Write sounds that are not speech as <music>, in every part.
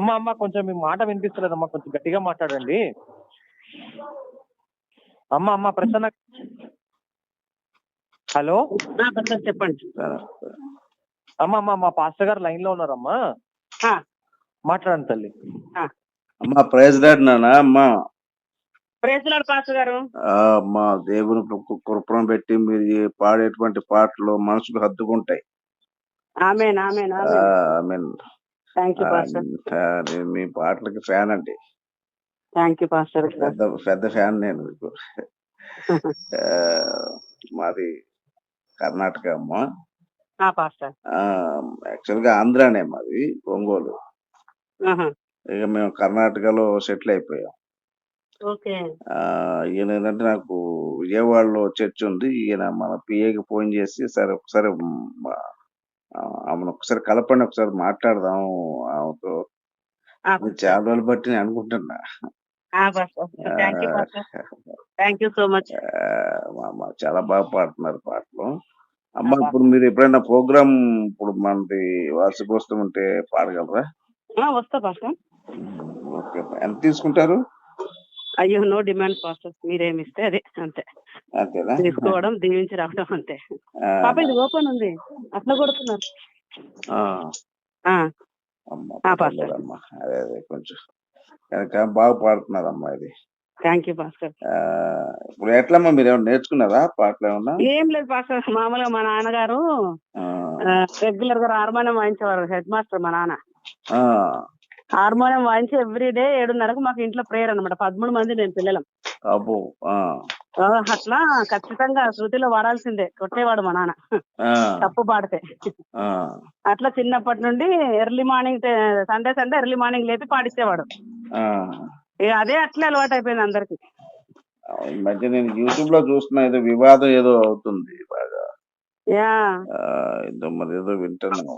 అమ్మ అమ్మ కొంచెం మీ మాట వినిపిస్తలేదమ్మా కొంచెం గట్టిగా మాట్లాడండి. అమ్మ అమ్మ ప్రసన్న. హలో? చెప్పండి. అమ్మ అమ్మ మా పాస్టర్ గారు లైన్లో ఉన్నారమ్మా మాట్లాడండి తల్లి. అమ్మా ప్రైజ్ లాడ్ నాన్న అమ్మా. ప్రైజ్ పాస్టర్ గారు. అమ్మా దేవుని కృ- కృపను పెట్టి మీరు పాడేటువంటి పాటలు మనసుకు హత్తుకుంటాయి amen amen amen. Thank you pastor నేను మీ పాటలకి ఫ్యాన్ అండి. థ్యాంక్ యూ పాస్టర్ పెద్ద పెద్ద ఫ్యాన్ నేను మీకు. <laughs> మాది కర్ణాటక అమ్మా. యాక్చువల్గా ఆంధ్రానే మాది ఒంగోలు. ఇక మేము కర్ణాటకలో సెటిల్ అయిపోయాం. ఈయన ఏంటంటే నాకు విజయవాడలో చర్చ్ ఉంది. ఈయన మన పిఏకి ఫోన్ చేసి సరే ఒకసారి ఆమెను ఒకసారి కలపండి ఒకసారి మాట్లాడదాం ఆమెతో. చాలా రోజులు బట్టి నేను అనుకుంటున్నా థ్యాంక్ యూ సో మచ్ చాలా బాగా పాడుతున్నారు పాటలు. అమ్మ ఇప్పుడు మీరు ఎప్పుడైనా ప్రోగ్రామ్ ఇప్పుడు మనది వార్షికోత్సవం ఉంటే పాడగలరా? వస్తా పాస్టర్ ఓకే ఎంత తీసుకుంటారు? అయ్యో నో డిమాండ్ పాస్టర్ మీరేమి ఇస్తే అదే అంతే. తీసుకోవడం దీవించి రావడం అంతే. పాప ఇది ఓపెన్ ఉంది. అట్లా కొడుతున్నారు కొంచెం. కనుక బాగా పాడుతున్నారమ్మా ఇది. థ్యాంక్ యూ ఆ, ఇప్పుడు ఎట్లమ్మా మీరు ఏమైనా నేర్చుకున్నారా పాటలు ఏమన్నా? ఏం లేదు పాస్టర్ మామూలుగా మా నాన్నగారు రెగ్యులర్గా హార్మోనియం వాయించేవారు హెడ్ మాస్టర్ మా నాన్న. హార్మోనియం వాయించి ఎవ్రీ డే ఏడున్నరకు మాకు ఇంట్లో ప్రేయర్ అన్నమాట. పదమూడు మంది నేను పిల్లలం. అబ్బో అట్లా ఖచ్చితంగా శృతిలో వాడాల్సిందే. కొట్టేవాడు మా నాన్న. తప్పు పాడితే. అట్లా చిన్నప్పటి నుండి early morning Sunday Sunday early morning లేపి పాడిచ్చేవాడు. అదే అట్లే అలవాటు అయిపోయింది అందరికి మధ్య నేను యూట్యూబ్లో చూస్తున్నా ఏదో వివాదం ఏదో అవుతుంది బాగా. ఏదో మరి ఏదో వింటున్నాను.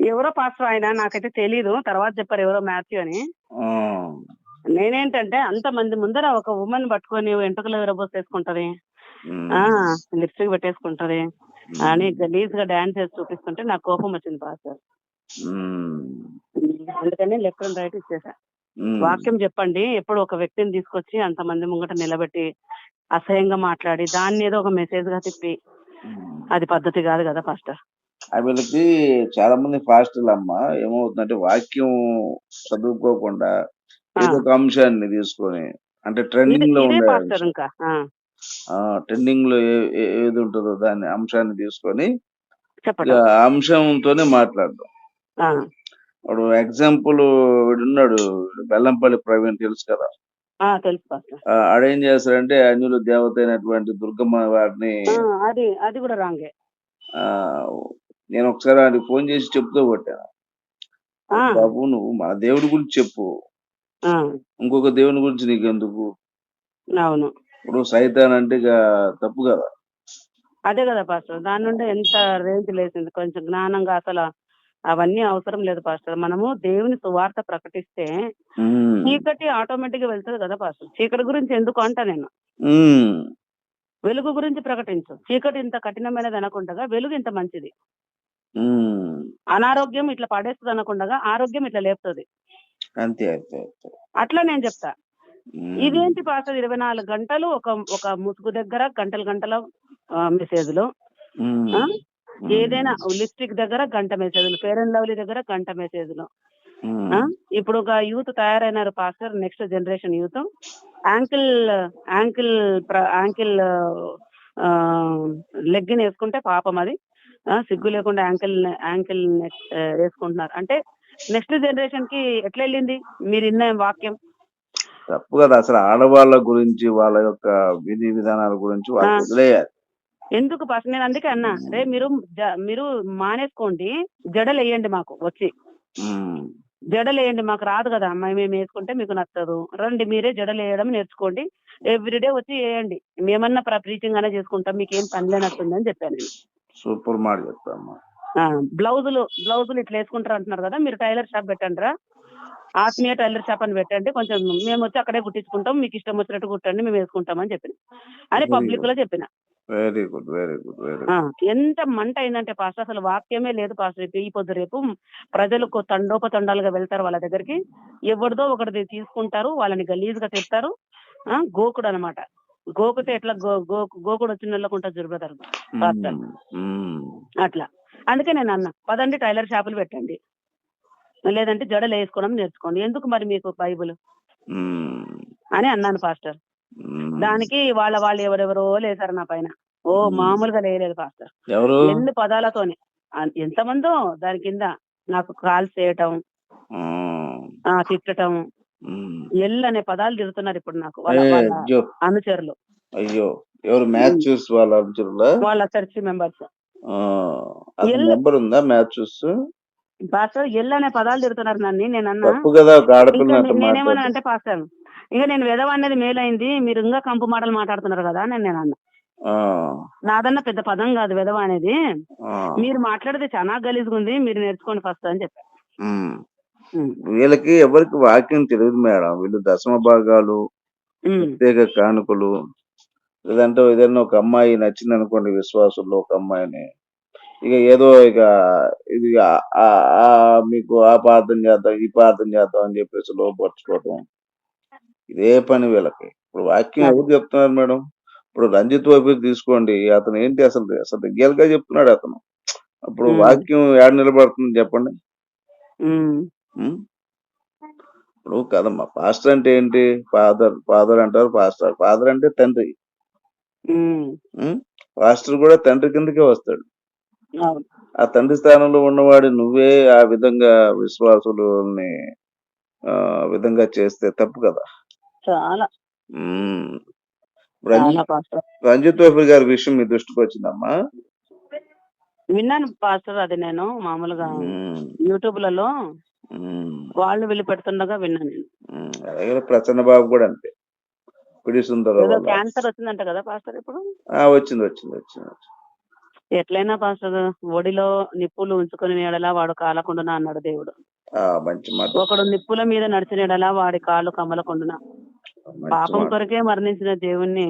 ఎవరో పాస్టర్ ఆయన నాకైతే తెలీదు. తర్వాత చెప్పారు ఎవరో మాథ్యూ అని. నేనేంటంటే అంత మంది ముందర ఒక ఉమెన్ పట్టుకొని వెంట్రుకలు విరబోసేసుకుంటది ఉమ్, ఆ లిప్స్టిక్ పెట్టేసుకుంటది. అని గలీజ్గా డాన్స్ చేసి చూపిస్తుంటే నాకు కోపం వచ్చింది పాస్టర్ ఉమ్, అందుకని లెఫ్ట్ అండ్ రైట్ ఇచ్చేసా. వాక్యం చెప్పండి ఎప్పుడు ఒక వ్యక్తిని తీసుకొచ్చి అంతమంది ముంగట నిలబెట్టి అసహ్యంగా మాట్లాడి దాన్ని ఏదో ఒక మెసేజ్గా తిప్పి. అది పద్ధతి కాదు కదా పాస్టర్. ఆ వీళ్ళకి చాలా మంది ఫాస్టర్లు అమ్మ ఏమవుతుందంటే వాక్యం చదువుకోకుండా. ఏదో ఒక అంశాన్ని తీసుకొని అంటే ట్రెండింగ్లో ఉండే ట్రెండింగ్లో ఏది ఉంటుందో దాన్ని అంశాన్ని తీసుకొని అంశంతోనే మాట్లాడడం ఆ, ఇప్పుడు ఎగ్జాంపుల్ ఉన్నాడు బెల్లంపల్లి ప్రవీణ్ తెలుసు కదా? ఆడేం చేస్తాడంటే అన్యులు దేవత అయినటువంటి దుర్గమ్మ వారిని ఆ, అది అది కూడా రాంగే. ఆ నేను ఒకసారి ఆయనకి ఫోన్ చేసి చెప్తూ కొట్టాను బాబు నువ్వు మన దేవుడి గురించి చెప్పు. ఆ, ఇంకొక దేవుని గురించి నీకెందుకు? అవును. ఇప్పుడు సైతాన్ అంటే ఇక తప్పు కదా? అదే కదా పాస్టర్ దాని నుండి ఎంత రేంజ్ లేసింది కొంచెం జ్ఞానంగా అసలు అవన్నీ అవసరం లేదు పాస్టర్. మనము దేవుని సువార్త ప్రకటిస్తే. చీకటి ఆటోమేటిక్గా వెళ్తుంది కదా పాస్టర్. చీకటి గురించి ఎందుకు అంటా నేను. వెలుగు గురించి ప్రకటించు. చీకటి ఇంత కఠినమైనది అనకుండగా వెలుగు ఇంత మంచిది. అనారోగ్యం ఇట్లా పడేస్తుంది అనకుండగా ఆరోగ్యం ఇట్లా లేపుతుంది. అంతే అంతే అట్లా నేను చెప్తా. ఇదేంటి పాస్టర్ ఇరవై నాలుగు గంటలు ఒక ఒక ముసుగు దగ్గర గంటల గంటల మెసేజ్లు. ఆ? ఉమ్. ఏదైనా లిప్స్టిక్ దగ్గర గంట మెసేజ్లు ఫేర్ అండ్ లవ్లీ దగ్గర గంట మెసేజ్లు ఉమ్. ఆ? ఇప్పుడు ఒక యూత్ తయారైనారు pastor next generation youth ankle ankle ankle leggings వేసుకుంటే పాపం అది సిగ్గు లేకుండా యాంకిల్ యాంకిల్ వేసుకుంటున్నారు అంటే నెక్స్ట్ జనరేషన్కి ఎట్లా వెళ్ళింది మీరు ఇన్న వాక్యం. తప్పు కదా అసలు ఆడవాళ్ళ గురించి వాళ్ళ యొక్క విధి విధానాల గురించి వాళ్ళు ఆ. వదిలేయాలి. ఎందుకు ఫస్ట్ నేను అందుకే అన్నా రే మీరు మీరు మానేసుకోండి జడలు వేయండి మాకు వచ్చి. జడలు వేయండి మాకు రాదు కదా అమ్మాయి మేము వేసుకుంటే మీకు నచ్చదు. రండి మీరే జడలు వేయడం నేర్చుకోండి ఎవ్రీడే వచ్చి వేయండి. మేమన్నా ప్రీచింగ్ అనే చేసుకుంటాం మీకు ఏం పని లేనట్టుంది అని చెప్పాను సూపర్ మాట చెప్తామ్మా. బ్లౌజులు బ్లౌజులు ఇట్లా వేసుకుంటారు అంటున్నారు కదా మీరు టైలర్ షాప్ పెట్టండి రా ఆత్మీయ టైలర్ షాప్ అని పెట్టండి కొంచెం మేము వచ్చి అక్కడే కుట్టించుకుంటాం మీకు ఇష్టం వచ్చినట్టు కుట్టండి మేము వేసుకుంటాం అని చెప్పిన అని పబ్లిక్లో చెప్పిన. Very good very good very ఎంత మంట అయిందంటే పాస్టర్ అసలు వాక్యమే లేదు పాస్టర్ రేపు ఈ పొద్దు రేపు ప్రజలకు తండోపతండాలుగా వెళ్తారు వాళ్ళ దగ్గరికి. ఎవరిదో ఒకటిది తీసుకుంటారు వాళ్ళని గలీజ్గా తిడతారు. ఆ, గోకుడు అనమాట గోకుతే ఎట్లా గో గో- గోకుడు వచ్చిన వాళ్ళకు ఉంటుంది చూడు బ్రదర్ పాస్టర్ అట్లా. అందుకే నేను అన్న పదండి టైలర్ షాపులు పెట్టండి. లేదంటే జడలు వేసుకోవడం నేర్చుకోండి. ఎందుకు మరి మీకు బైబుల్? అని అన్నాను పాస్టర్. దానికి వాళ్ళ వాళ్ళు ఎవరెవరో లేసారు నా పైన. ఓ మ్మ్. మామూలుగా లేయలేదు పాస్టర్. ఎన్ని పదాలతోనే. ఎంతమందో దాని కింద నాకు కాల్ చేయటం ఆ, ఆ తిట్టటం ఉమ్. ఎల్ అనే పదాలు తిడుతున్నారు ఇప్పుడు నాకు వాళ్ళ అనుచరులు. అయ్యో ఎవరు మ్యాచ్ చూసి వాళ్ళ అర్జునులా వాళ్ళ చర్చి మెంబర్స్. ఎల్లు. నెంబర్ ఉందా మ్యాచ్ చూస్ పాస్టర్ ఎల్ అనే పదాలు తిడుతున్నారు నన్ను నేను అన్నా. తప్పు కదా ఒక ఆడపిల్ల ఇంకా నాతో నే- నేనేమన్నా మాట్లాడి అంటే పాస్టర్ ఇంకా నేను వెదవ అనేది మేలైంది మీరు ఇంకా కంపు మాటలు మాట్లాడుతున్నారు కదా అని నేను అన్నా. నాదన్న పెద్ద పదం కాదు వెదవ అనేది మీరు మాట్లాడితే చాలా గలీజ్గా ఉంది మీరు నేర్చుకోండి ఫస్ట్ అని చెప్పాను ఉమ్, వీళ్ళకి ఎవరికి వాక్యం తెలియదు మేడం. వీళ్ళు దశమ భాగాలు ఉమ్, ప్రత్యేక కానుకలు లేదంటే ఏదైనా ఒక అమ్మాయి నచ్చింది అనుకోండి విశ్వాసుల్లో ఒక అమ్మాయిని. ఇక ఏదో ఇక ఇది మీకు ఆ ప్రార్థన చేద్దాం ఈ ప్రార్థన చేద్దాం అని చెప్పేసి లోపరుచుకోవటం. ఇదే పని వీళ్ళకి. ఇప్పుడు వాక్యం ఎవరు చెప్తున్నారు మేడం? ఇప్పుడు రంజిత్ వైపు తీసుకోండి. అతను ఏంటి అసలు అసలు రియల్గా చెప్తున్నాడు అతను. అప్పుడు. వాక్యం ఏడ నిలబడుతుంది చెప్పండి? ఇప్పుడు కదమ్మా పాస్టర్ అంటే ఏంటి? ఫాదర్ ఫాదర్ అంటారు పాస్టర్. ఫాదర్ అంటే తండ్రి. ఉమ్? పాస్టర్ కూడా తండ్రి కిందకే వస్తాడు అవును ఆ తండ్రి స్థానంలో ఉన్నవాడు నువ్వే ఆ విధంగా విశ్వాసులని ఆ విధంగా చేస్తే తప్పు కదా చాలా. రంజిత్ చాలా పాస్టర్ రంజిత్ గారి విషయం మీ దృష్టికి వచ్చిందమ్మా విన్నాను పాస్టర్ అది నేను మామూలుగా. యూట్యూబ్లలో. వాళ్ళు వెళ్ళి పెడుతుండగా విన్నాను నేను ఉం. అలాగే ప్రసన్న బాబు కూడా అంతే పిడి సుందర ఏదో క్యాన్సర్ వచ్చిందంట కదా పాస్టర్ ఇప్పుడు? వచ్చింది వచ్చింది వచ్చింది. ఎట్లయినా పాస్టర్ ఒడిలో నిప్పులు ఉంచుకుని ఎడలా వాడు కాలకుండునా అన్నాడు దేవుడు. మంచి మాట. ఒకడు నిప్పుల మీద నడిచిన ఎడలా వాడి కాళ్ళు కమలకుండునా. మంచి పాపం. కొరకే మరణించిన దేవుణ్ణి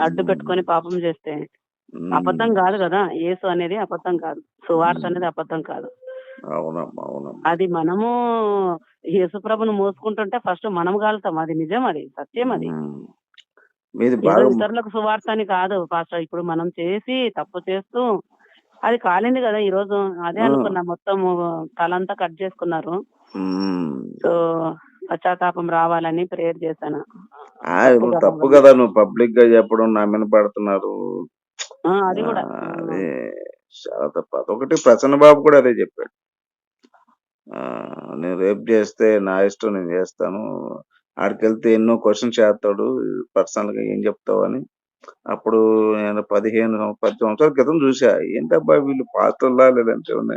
అడ్డు పెట్టుకొని పాపం చేస్తే. అబద్ధం కాదు కదా యేసు అనేది అబద్ధం కాదు సువార్త అనేది అబద్ధం కాదు. అది మనము యేసుప్రభును మోసుకుంటుంటే ఫస్ట్ మనం కాలుతాం అది నిజం అది సత్యం అది. మీది ఏదో బాగా ఇతరులకు సువార్త అని కాదు పాస్టర్. ఇప్పుడు మనం చేసి తప్పు చేస్తూ అది కాలింది కదా ఈ రోజు. అదే. అనుకున్నా మొత్తం తలంతా కట్ చేసుకున్నారు. సో పశ్చాత్తాపం రావాలని ప్రేయర్ చేశాను. తప్పు కదా నువ్వు పబ్లిక్గా చెప్పడం నా మీద పడుతున్నారు. అది కూడా. చాలా తప్పు. అదొకటి ప్రసన్న బాబు కూడా అదే చెప్పాడు. నేను రేపు చేస్తే నా ఇష్టం నేను చేస్తాను. ఆడికి వెళ్తే ఎన్నో క్వశ్చన్స్ చేస్తాడు. పర్సనల్గా ఏం చెప్తావు అని. అప్పుడు నేను పదిహేను పది సంవత్సరాల క్రితం చూసా ఏంటబ్బా వీళ్ళు పాత్రలా లేదంటే ఏమన్నా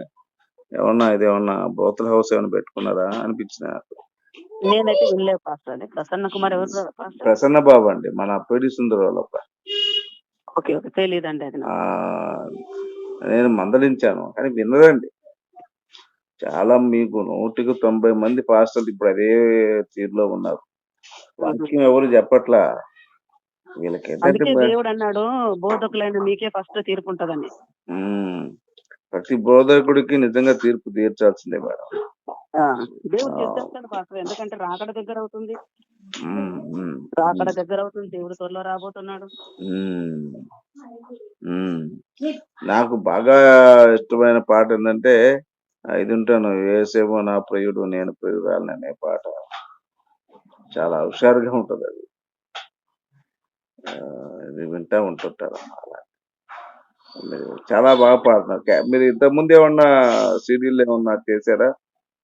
ఏమన్నా ఇది ఏమన్నా బోతల్ హౌస్ ఏమైనా పెట్టుకున్నారా అనిపించింది నాకు. నేనైతే పాస్టర్ ప్రసన్న కుమార్ ఎవరు ప్రసన్న బాబు అండి. మన పేడి సుందర. Okay okay. తెలియదండి అది. నేను మందలించాను. కానీ వినరండి. చాలా మీకు నూటికి తొంభై మంది పాస్టర్లు ఇప్పుడు అదే తీరులో ఉన్నారు. వాక్యం ఎవరు చెప్పట్లా? వీళ్ళకి అందుకే దేవుడు అన్నాడు బోధకులైన మీకే ఫస్ట్ తీర్పు ఉంటదని. ప్రతి బోధకుడికి నిజంగా తీర్పు తీర్చాల్సిందే మేడం. దేవుడు పాస్టర్ ఎందుకంటే రాకడ దగ్గర అవుతుంది. రాకడ దగ్గర అవుతుంది దేవుడు త్వరలో రాబోతున్నాడు. నాకు బాగా ఇష్టమైన పాట ఏంటంటే ఇది ఉంటాను ఏసేమో నా ప్రియుడు నేను ప్రియురాలని అనే పాట. చాలా హుషారుగా ఉంటది అది. ఇది వింటా ఉంటుంటారు చాలా బాగా పాడుతున్నారు. మీరు ఇంతకు ముందు ఏమన్నా సీరియల్ ఏమన్నా చేశారా?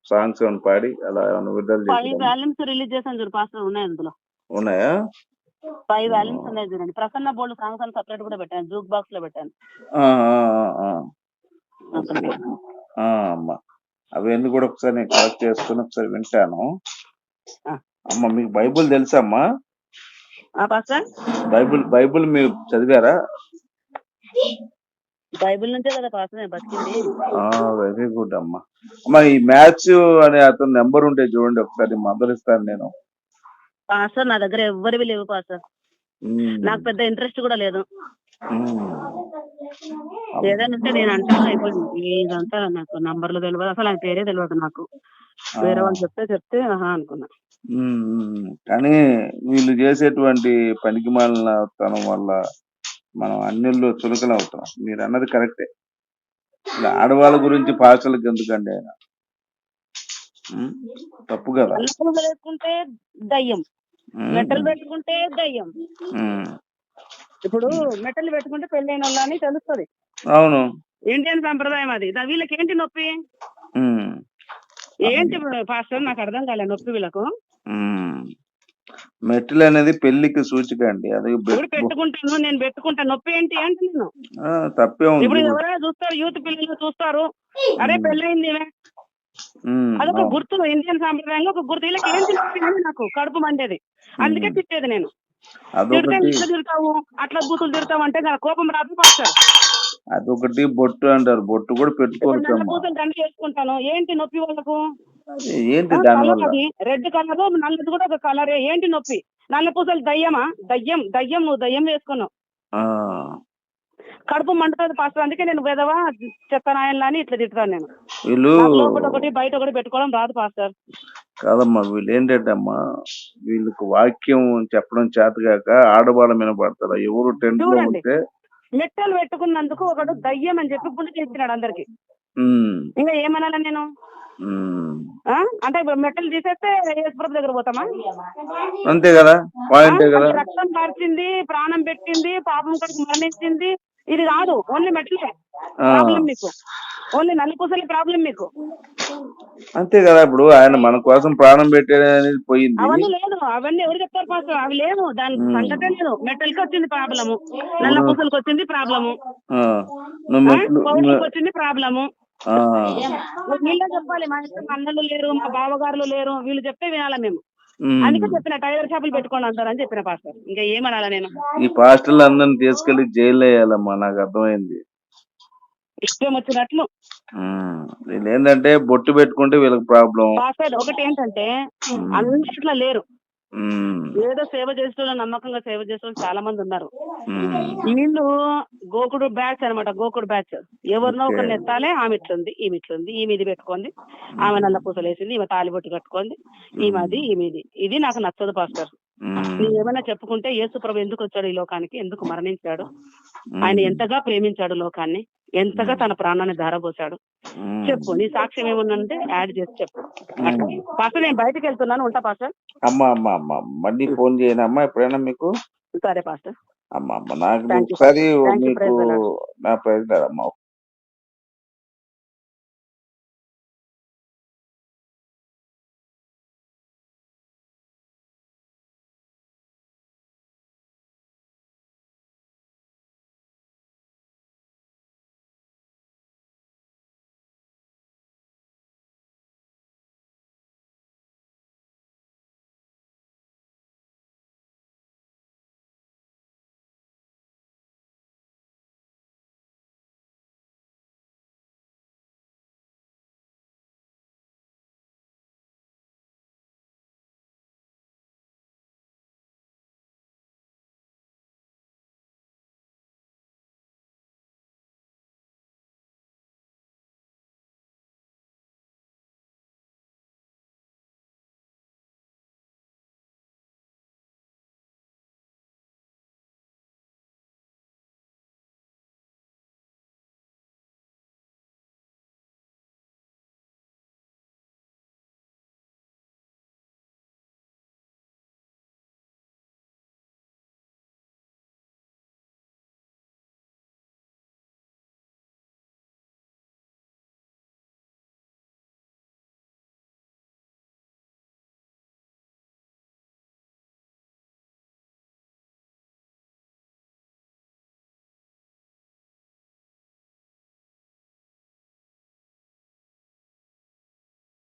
సాంగ్స్ ఏమన్నా పాడి అలా ఏమన్నా విడుదల చేశారా? రిలీజ్ చేశాను చూడు పాస్టర్ ఉన్నాయి అందులో. ఉన్నాయా? ఫైవ్ వాల్యూమ్స్ ఉన్నాయి చూడండి. ప్రసన్న బోల్డ్ సాంగ్స్ అని సపరేట్ కూడా పెట్టాను జూక్ బాక్స్లో పెట్టాను అమ్మా. అవన్నీ కూడా ఒకసారి నేను కలెక్ట్ చేసుకుని ఒకసారి వింటాను. అమ్మ మీకు బైబుల్ తెలుసా అమ్మా? బైబుల్ బైబుల్ మీరు చదివారా? బైబిల్ నుంచే కదా బతికింది. వెరీ గుడ్ అమ్మా. అమ్మా ఈ మ్యాచ్ అనే అతని నెంబర్ ఉంటే చూడండి ఒకసారి మందలిస్తాను నేను. పాస్టర్ నా దగ్గర ఎవ్వరివి లేవు పాస్టర్. నాకు పెద్ద ఇంట్రెస్ట్ కూడా లేదు. ఏదైనా ఉంటే నేను అంటాను అయిపోయింది. ఇదంతా నాకు నంబర్లు తెలియదు అసలు ఆయన పేరే తెలియదు నాకు. వేరే వాళ్ళు చెప్తే చెప్తే ఆహా అనుకున్నా. కానీ వీళ్ళు చేసేటువంటి పనికి మాలిన తనం వల్ల మనం అన్నిల్లో మీరు అన్నది కరెక్టే. ఆడవాళ్ళ గురించి భాషలకు ఎందుకండి ఆయన? తప్పు కదా. నల్లపూసలు వేసుకుంటే దయ్యం. ఉమ్, మెట్టలు పెట్టుకుంటే దయ్యం. ఇప్పుడు మెట్టలు పెట్టుకుంటే పెళ్ళైన వాళ్ళ అని తెలుస్తుంది. అవును. ఇండియన్ సంప్రదాయం అది. దా- వీళ్ళకి ఏంటి నొప్పి ఏంటి పాస్టర్? నాకు అర్థం కాలే నొప్పి వీళ్ళకు. ఉమ్. మెట్లు అనేది పెళ్ళికి సూచిక అండి. అది బె- ఇప్పుడు పెట్టుకుంటాను నేను పెట్టుకుంటాను నొప్పి ఏంటి అంటే నేను. ఆ, తప్పే ఇప్పుడు ఉంది చూస్తారు యూత్ పిల్లలు చూస్తారు. అరే ఈమె. ఉమ్, అదొక అవును. గుర్తు ఇండియన్ సాంప్రదాయంగా ఒక గుర్తు. వీళ్ళకి ఏంటి నొప్పి అని నాకు కడుపు మండేది. అందుకే ఉమ్. తిట్టేది నేను. తిడితే అదొకటి ఇట్లా తిడతావు అట్లా బూతులు తిడతావు అంటే నాకు కోపం రాదు పాస్టర్ అదొకటి బొట్టు అంటారు. బొట్టు కూడా ఇప్పుడు నల్ల పెట్టుకోవచ్చమ్మా పూసలు దండ చేసుకుంటాను. ఏంటి నొప్పి వాళ్ళకు? ఏంటి రెడ్ కలర్ నల్లది కూడా ఒక కలరే. ఏంటి నొప్పి? నల్ల పూసలు దయ్యమా? దయ్యం దయ్యం నువ్వు దయ్యం వేసుకున్నావు. కడుపు మండుతుంది పాస్టర్. అందుకే నేను విధవా చెత్తనాయన్లా అని ఇట్లా తిట్టుతాను నేను. వీళ్ళు ఒకటి బయట ఒకటి పెట్టుకోవడం రాదు పాస్టర్. కాదమ్మా వీళ్ళు ఏంటంటే అమ్మా వీళ్ళకి వాక్యం చెప్పడం చేతగాక ఆడవాళ్ళ మీద పడతారు. ఎవరు టెంట్లో. ఉంటే మెట్టలు పెట్టుకున్నందుకు ఒకడు దయ్యం అని చెప్పి గుండె చేస్తున్నాడు అందరికి. ఇంకా ఏమనాలి నేను? అంటే ఇప్పుడు మెట్టలు తీసేస్తే యేసుప్రభు దగ్గర పోతామా? అంతే కదా? పాయింటే? కదా? రక్తం కార్చింది ప్రాణం పెట్టింది పాపం కొరకు మరణించింది. ఇది కాదు ఓన్లీ మెట్లే. ప్రాబ్లం మీకు. ఓన్లీ నలుపూసలి ప్రాబ్లం మీకు. అంతే కదా ఇప్పుడు? ఆయన మన కోసం ప్రాణం పెట్టాడు అనేది పోయింది. అవన్నీ లేదు. అవన్నీ ఎవరు చెప్తారు పాస్టర్? అవి లేవు. దాని. సంగతే లేదు. మెట్టలకి వచ్చింది ప్రాబ్లము. నల్ల పూసలకి వచ్చింది ప్రాబ్లము. మెట్లు వచ్చింది ప్రాబ్లము. వీళ్ళే చెప్పాలి. మా అన్నలు లేరు మా బావగారులు లేరు. వీళ్ళు చెప్తే వినాలా మేము. అందుకే చెప్పిన టైలర్ షాపులు పెట్టుకోండి అంటారు అని చెప్పిన పాస్టర్. ఇంకా ఏమనాలా నేను? ఈ పాస్టర్లు అందరిని తీసుకెళ్ళి జైల్లో వేయాలమ్మా నాకు అర్థమైంది. ఇష్టం వచ్చినట్లు. వీళ్ళు ఏంటంటే బొట్టు పెట్టుకుంటే వీళ్ళకి ప్రాబ్లం. పాస్టర్ ఒకటి ఏంటంటే అన్నిట్లా లేరు. ఏదో సేవ చేస్తున్న నమ్మకంగా సేవ చేస్తున్న చాలా మంది ఉన్నారు. వీళ్ళు గోకుడు బ్యాచ్ అన్నమాట గోకుడు బ్యాచ్. ఎవరినో ఒకరిని. ఎత్తాలే ఆమె ఇట్లుంది ఈమె ఇట్లుంది ఈమె ఇది పెట్టుకుంది ఆమె నల్ల పూసలు వేసింది ఈమె తాలిబొట్టు కట్టుకుంది ఈమె అది ఈమె ఇది. ఇది నాకు నచ్చదు పాస్టర్. నీ ఏమైనా చెప్పుకుంటే యేసు ప్రభు ఎందుకు వచ్చాడు ఈ లోకానికి? ఎందుకు మరణించాడు? ఆయన ఎంతగా ప్రేమించాడు లోకాన్ని? ఎంతగా తన ప్రాణాన్ని ధారపోశాడు చెప్పు నీ సాక్ష్యం ఏమన్నంటే యాడ్ చేసి చెప్పు. పాస్టర్ నేను బయటకు వెళ్తున్నాను ఉంటా పాస్టర్ అమ్మా అమ్మా అమ్మా మళ్ళీ ఫోన్ చేయను అమ్మా ఎప్పుడైనా మీకు? సరే పాస్టర్ అమ్మా అమ్మ నాకు ఒకసారి మీకు. నా ప్రైజ్ అమ్మా